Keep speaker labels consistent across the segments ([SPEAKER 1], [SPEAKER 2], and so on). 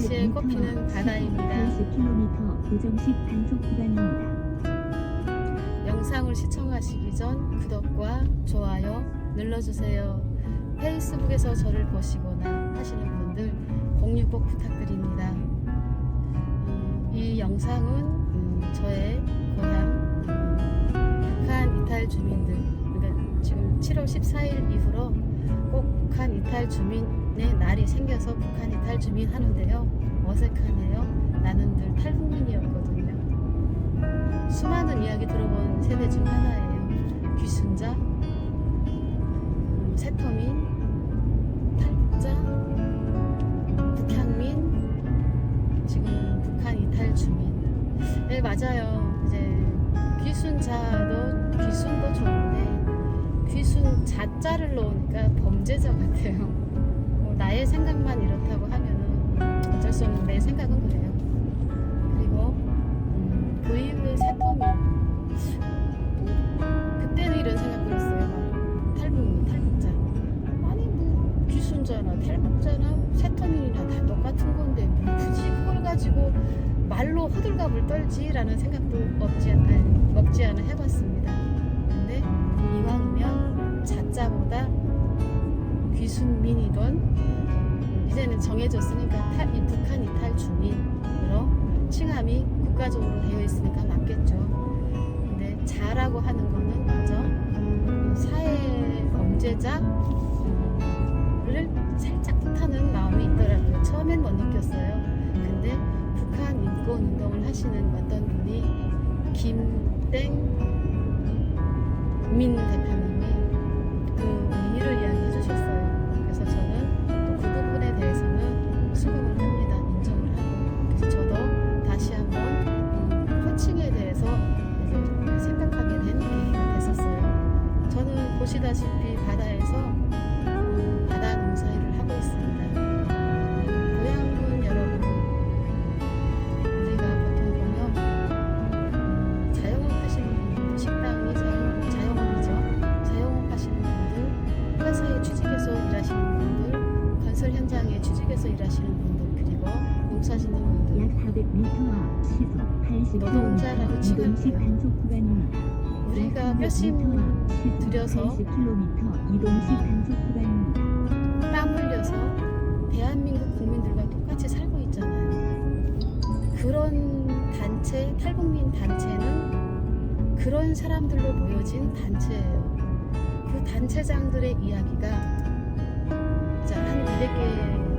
[SPEAKER 1] 운영시에 꼽히는 바다입니다.
[SPEAKER 2] 80km 고정식 단속 구간입니다.
[SPEAKER 1] 영상을 시청하시기 전 구독과 좋아요 눌러주세요. 페이스북에서 저를 보시거나 하시는 분들 공유 꼭 부탁드립니다. 음, 이 영상은 음, 저의 고향 음, 북한 이탈 주민들 그러니까 지금 7월 14일 이후로 꼭 북한 이탈 주민 의 날이 생겨서 북한 이 탈 주민 하는데요. 어색하네요. 나는 늘 탈북민이었거든요. 수많은 이야기 들어본 세대 중 하나예요. 귀순자, 음, 세터민, 탈북자, 북향민, 지금 북한 이탈 주민. 네 맞아요. 이제 귀순자도 귀순도 좋은데 귀순 자자를 넣으니까 범죄자 같아요. 뭐 나의 생각만 이렇다고 하면은 어쩔 수 없는 내 생각은 그래요. 그리고 음, 그 이후에 세터민 그때는 이런 생각 들었어요. 막 탈북민 탈북자. 아니 뭐 귀순자나 탈북자나 세터민이나 다 똑같은 건데 뭐 굳이 그걸 가지고 말로 호들갑을 떨지라는 생각도 없지 않아, 없지 않아 해봤습니다. 근데 이왕이면 자자보다 귀순민이던 이제는 정해졌으니까 탈, 이 북한 이탈 주민으로 칭함이 국가적으로 되어 있으니까 맞겠죠. 근데 자라고 하는 거는 먼저 사회 범죄자를 살짝 뜻하는 마음이 있더라고요. 처음엔 못 느꼈어요. 근데 북한 인권 운동을 하시는 어떤 분이 김땡 민 대표님 500m와
[SPEAKER 2] 시속 80km 이동식 단속 구간입니다.
[SPEAKER 1] 우리가 뼈심 들여서
[SPEAKER 2] 이동식 단속 구간입니다.
[SPEAKER 1] 땀 흘려서 대한민국 국민들과 똑같이 살고 있잖아요. 그런 단체, 탈북민 단체는 그런 사람들로 모여진 단체예요. 그 단체장들의 이야기가 한 200개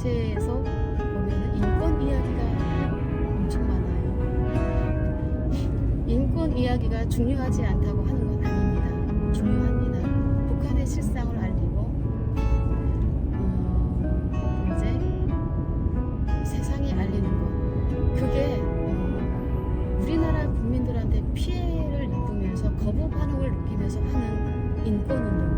[SPEAKER 1] 단체에서 보면 인권 이야기가 엄청 많아요. 인권 이야기가 중요하지 않다고 하는 건 아닙니다. 중요합니다. 북한의 실상을 알리고 음, 이제 세상에 알리는 것 그게 음, 우리나라 국민들한테 피해를 입으면서 거부 반응을 느끼면서 하는 인권 운동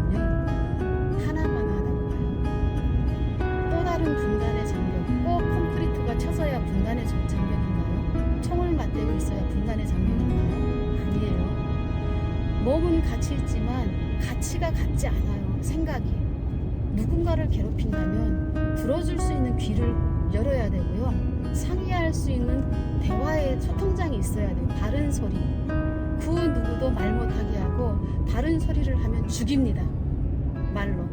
[SPEAKER 1] 가치가 같지 않아요. 생각이. 누군가를 괴롭힌다면 들어줄 수 있는 귀를 열어야 되고요. 상의할 수 있는 대화의 소통장이 있어야 돼요. 바른 소리. 그 누구도 말 못하게 하고 바른 소리를 하면 죽입니다. 말로.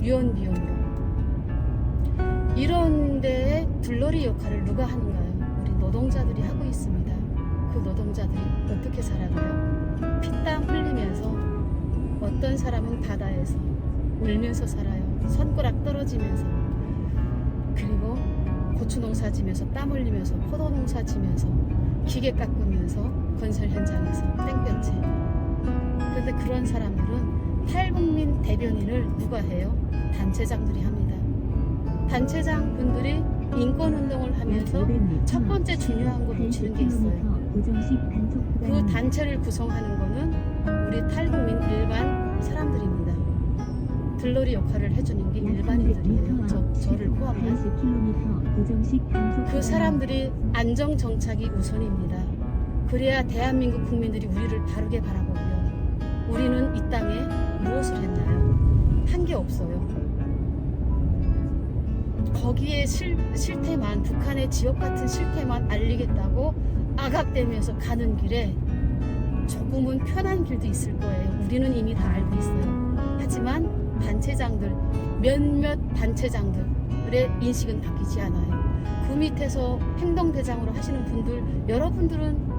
[SPEAKER 1] 유언비언으로. 이런 데에 둘러리 역할을 누가 하는가요? 우리 노동자들이 하고 있습니다. 그 노동자들이 어떻게 살아가요? 피땀 흘리면서 어떤 사람은 바다에서 울면서 살아요. 손가락 떨어지면서 그리고 고추 농사 지면서 땀 흘리면서 포도 농사 지면서 기계 깎으면서 건설 현장에서 땡볕에 그런데 그런 사람들은 탈북민 대변인을 누가 해요? 단체장들이 합니다. 단체장 분들이 인권 운동을 하면서 첫 번째 중요한 거 놓치는 게 있어요.
[SPEAKER 2] 80km 고정식 단속
[SPEAKER 1] 그. 단체를 구성하는 거는 우리 탈북민 일반 사람들입니다. 들러리 역할을 해주는 게 일반인들이에요. 저, 저를 포함한.
[SPEAKER 2] 80km 고정식 단속
[SPEAKER 1] 그 사람들이 안정 정착이 우선입니다. 그래야 대한민국 국민들이 우리를 바르게 바라보고요. 우리는 이 땅에 무엇을 했나요? 한 게 없어요. 거기에 실, 실태만 북한의 지역 같은 실태만 알리겠다고 악압되면서 가는 길에 조금은 편한 길도 있을 거예요. 우리는 이미 다 알고 있어요. 하지만 단체장들 몇몇 단체장들의 인식은 바뀌지 않아요. 그 밑에서 행동대장으로 하시는 분들 여러분들은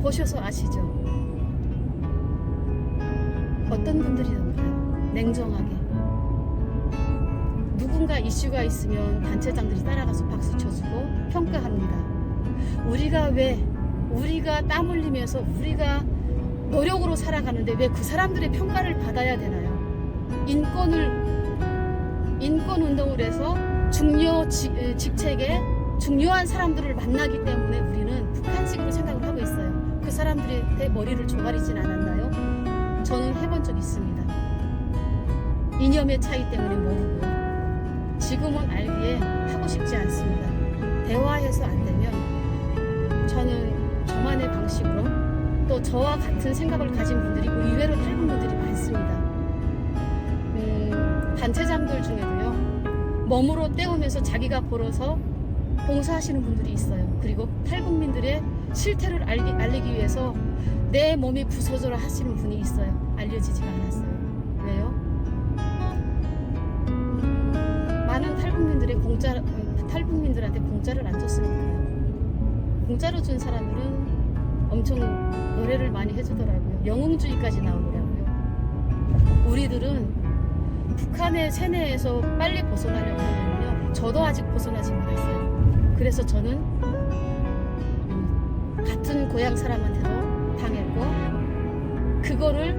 [SPEAKER 1] 보셔서 아시죠? 어떤 분들이던가요? 냉정하게 누군가 이슈가 있으면 단체장들이 따라가서 박수 쳐주고 평가합니다. 우리가 왜 우리가 땀 흘리면서 우리가 노력으로 살아가는데 왜 그 사람들의 평가를 받아야 되나요? 인권을 인권 운동을 해서 중요 직책에 중요한 사람들을 만나기 때문에 우리는 북한식으로 생각을 하고 있어요. 그 사람들의 머리를 조아리진 않았나요? 저는 해본 적 있습니다. 이념의 차이 때문에 모르고요. 지금은 알기에 하고 싶지 않습니다. 대화해서 안 되면 저는 저만의 방식으로 또 저와 같은 생각을 가진 분들이 의외로 탈북 분들이 많습니다. 음, 단체장들 중에도요. 몸으로 때우면서 자기가 벌어서 봉사하시는 분들이 있어요. 그리고 탈북민들의 실태를 알기, 알리기 위해서 내 몸이 부서져라 하시는 분이 있어요. 알려지지가 않았어요. 왜요? 많은 탈북민들의 공짜 음, 탈북민들한테 공짜를 안 줬으니까요. 공짜로 준 사람들은 엄청 노래를 많이 해주더라고요. 영웅주의까지 나오더라고요. 우리들은 북한의 세뇌에서 빨리 벗어나려고 하면요. 저도 아직 벗어나지 못했어요. 그래서 저는 음, 같은 고향 사람한테도 당했고 그거를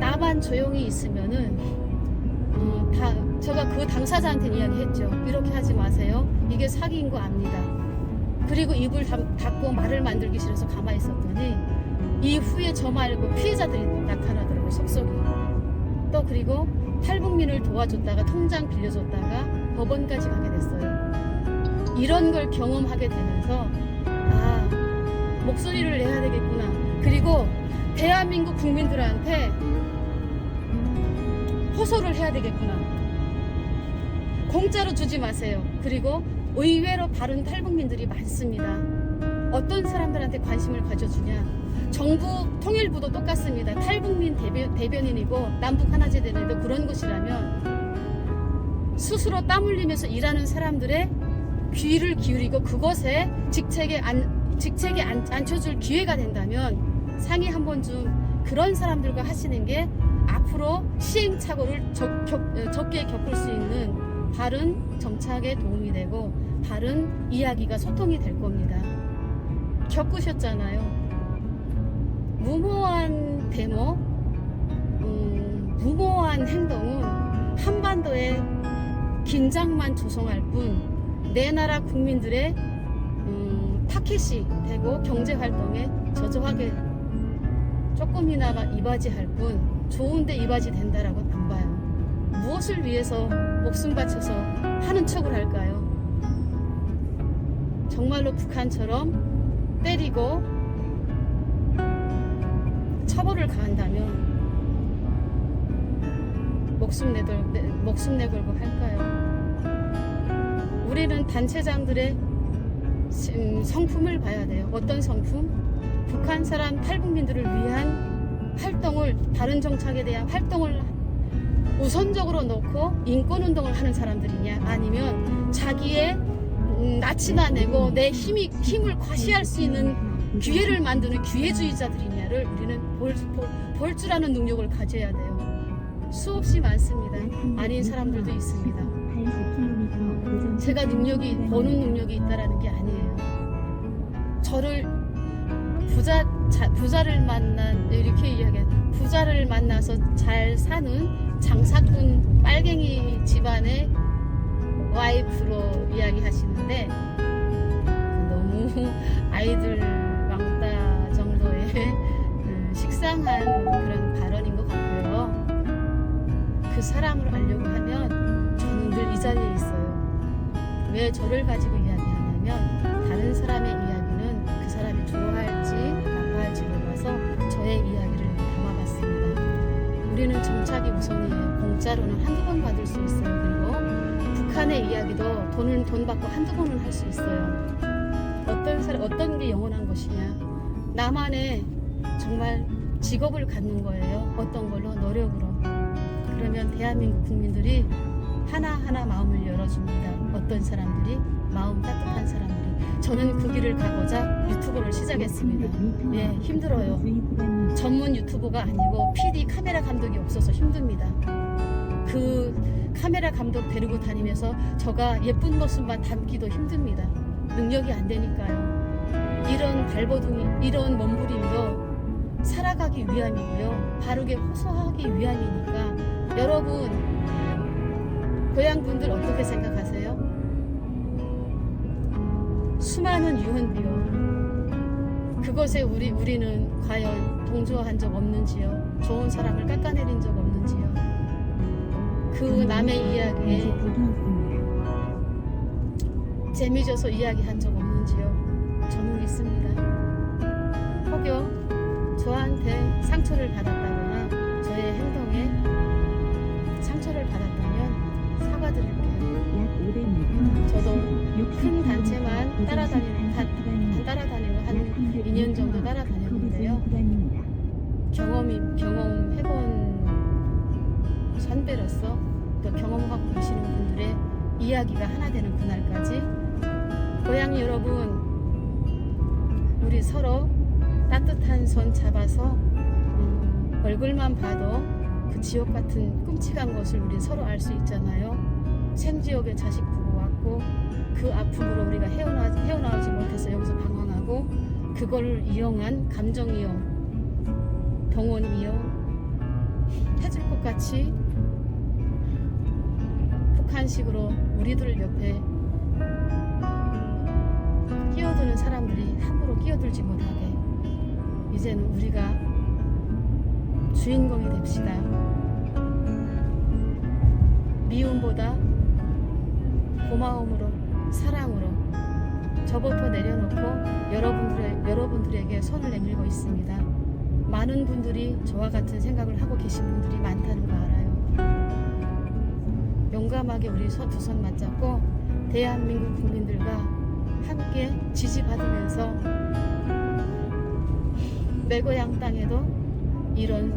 [SPEAKER 1] 나만 조용히 있으면은 음, 다 제가 그 당사자한테 이야기했죠. 이렇게 하지 마세요. 이게 사기인 거 압니다. 그리고 입을 닫- 닫고 말을 만들기 싫어서 가만히 있었더니 이후에 저 말고 피해자들이 나타나더라고요. 속속이. 또 그리고 탈북민을 도와줬다가 통장 빌려줬다가 법원까지 가게 됐어요. 이런 걸 경험하게 되면서 아 목소리를 내야 되겠구나. 그리고 대한민국 국민들한테 호소를 해야 되겠구나. 공짜로 주지 마세요. 그리고 의외로 바른 탈북민들이 많습니다. 어떤 사람들한테 관심을 가져주냐? 정부 통일부도 똑같습니다. 탈북민 대변, 대변인이고 남북 하나제대도 그런 곳이라면 스스로 땀 흘리면서 일하는 사람들의 귀를 기울이고 그것에 직책에 안, 직책에 안, 앉혀줄 기회가 된다면 상의 한번좀 그런 사람들과 하시는 게 앞으로 시행착오를 적, 격, 어, 적게 겪을 수 있는 바른 정착에 도움이 되고 바른 이야기가 소통이 될 겁니다. 겪으셨잖아요. 무모한 데모, 음, 무모한 행동은 한반도에 긴장만 조성할 뿐 내 나라 국민들의 음, 타켓이 되고 경제 활동에 저조하게 조금이나마 이바지할 뿐 좋은데 이바지 된다라고 안 봐요. 무엇을 위해서 목숨 바쳐서 하는 척을 할까요? 정말로 북한처럼 때리고 처벌을 가한다면 목숨 내돌 내, 목숨 내걸고 할까요? 우리는 단체장들의 음, 성품을 봐야 돼요. 어떤 성품? 북한 사람 탈북민들을 위한 활동을 다른 정착에 대한 활동을 우선적으로 놓고 인권 운동을 하는 사람들이냐 아니면 자기의 음, 낯이나 내고 내 힘이 힘을 과시할 수 있는 기회를 만드는 기회주의자들이냐를 우리는 볼, 볼, 볼 줄 아는 능력을 가져야 돼요. 수없이 많습니다. 아닌 사람들도 있습니다. 제가 능력이 보는 능력이 있다라는 게 아니에요. 저를 부자 자, 부자를 만난 이렇게 이야기해 부자를 만나서 잘 사는 장사꾼 빨갱이 집안의 와이프로 이야기하시는데 너무 아이들 왕따 정도의 음, 식상한 그런 발언인 것 같고요. 그 사람을 알려고 하면 저는 늘 이 자리에 있어요. 왜 저를 가지고 이야기하냐면 다른 사람의 이야기는 그 사람이 좋아할지 나빠할지를 봐서 저의 이야기를 담아봤습니다. 우리는 정착이 우선이에요. 공짜 계좌로는 한두 번 받을 수 있어요. 그리고 북한의 이야기도 돈을 돈 받고 한두 번은 할 수 있어요. 어떤 사람 어떤 게 영원한 것이냐? 나만의 정말 직업을 갖는 거예요. 어떤 걸로 노력으로. 그러면 대한민국 국민들이 하나하나 마음을 열어줍니다. 어떤 사람들이 마음 따뜻한 사람들이. 저는 그 길을 가고자 유튜브를 시작했습니다. 예, 힘들어요. 전문 유튜버가 아니고 PD 카메라 감독이 없어서 힘듭니다. 그 카메라 감독 데리고 다니면서 저가 예쁜 모습만 담기도 힘듭니다. 능력이 안 되니까요. 이런 발버둥이, 이런 몸부림도 살아가기 위함이고요. 바르게 호소하기 위함이니까 여러분 고향 분들 어떻게 생각하세요? 수많은 유언비어 그것에 우리 우리는 과연 동조한 적 없는지요? 좋은 사람을 깎아내린 적 없는지요? 그 남의 이야기에. 재미져서 이야기한 적 없는지요? 저는 있습니다. 혹여 저한테 상처를 받았다거나 저의 행동에 상처를 받았다면 사과드릴게요.
[SPEAKER 2] 약 500m.
[SPEAKER 1] 저도 큰큰 단체만 따라다니는 단, 단 따라다니고 한 2년 정도 따라다녔는데요. 경험이 경험 선배로서 또 경험하고 계시는 분들의 이야기가 하나 되는 그날까지 고향 여러분 우리 서로 따뜻한 손 잡아서 음, 얼굴만 봐도 그 지옥 같은 끔찍한 것을 우리 서로 알 수 있잖아요. 생지옥에 자식 두고 왔고 그 아픔으로 우리가 헤어나, 헤어나오지 못해서 여기서 방황하고 그걸 이용한 감정 이용 동원 이용 해줄 것 같이 북한식으로 우리들 옆에 끼어드는 사람들이 함부로 끼어들지 못하게 이제는 우리가 주인공이 됩시다. 미움보다 고마움으로 사랑으로 저부터 내려놓고 여러분들의, 여러분들에게 손을 내밀고 있습니다. 많은 분들이 저와 같은 생각을 하고 계신 분들이 많다는 거 알아요. 용감하게 우리 두 손 맞잡고 대한민국 국민들과 함께 지지받으면서 내 고향 땅에도 이런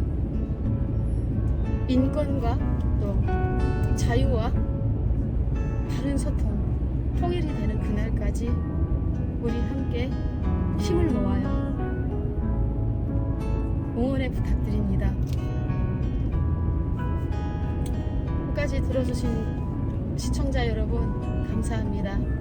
[SPEAKER 1] 인권과 또 자유와 바른 소통, 통일이 되는 그날까지 우리 함께 힘을 모아요. 응원에 부탁드립니다. 끝까지 들어주신 시청자 여러분 감사합니다.